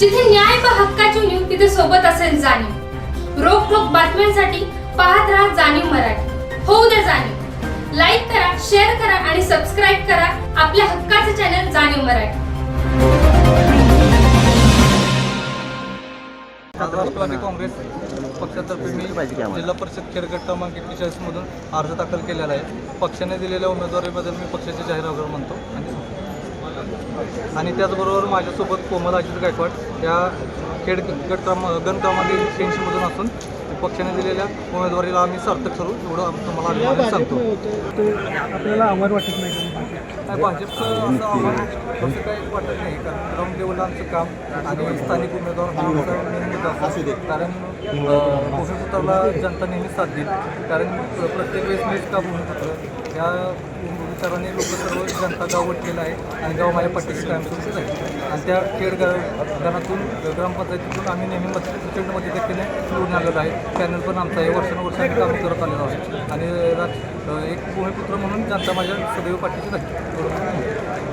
जिथे न्याय पहा हक्काची नीम तिथे सोबत असेल जाणीव. रोखोक बातम्यांसाठी पाहत राहा जाणीव मराठी. होऊ द्या जाणीव. लाईक करा शेअर करा आणि सबस्क्राईब करा आपल्या हक्काचे चॅनल जाणीव मराठी. राष्ट्रवादी काँग्रेस पक्षातर्फे मी जिल्हा परिषद खेड गट क्रमांक एक्केचाळीस मधून अर्ज दाखल केलेला आहे. पक्षाने दिलेल्या उमेदवारीबद्दल मी पक्षाचे जाहीर आभार मानतो आणि आणि त्याचबरोबर माझ्यासोबत कोमल अजित गायकवाड या खेड गट क्रमा गण क्रमांक असून पक्षाने दिलेल्या उमेदवारीला आम्ही सार्थक करू एवढं आम्ही तुम्हाला सांगतो. आपल्याला आव्हान वाटत नाही भाजपचं असं आव्हान तसं काही वाटत नाही कारण ग्राउंड लेवलला आमचं काम आणि स्थानिक उमेदवार हा. कारण भूमिपुत्राला जनता नेहमी साथ देईल. कारण प्र- प्रत्येक वेळेस मीच का भूमिपुत्र? या सर्वांनी लोक सर्व जनता गाव केलं आहे आणि गाव माझ्या पाठीशी कायमस्वरूपीच आहे. आणि त्या खेड गणातून ग्रामपंचायतीतून आम्ही नेहमी मत देखील मध्यगतीने निवडून आलेलो आहे. पॅनल पण आमचा आहे. वर्षानुवर्ष आम्ही काम करत आलेलो आहे. आणि एक भूमिपुत्र म्हणून जनता माझ्या सदैव पाठीशी राहील. आहे.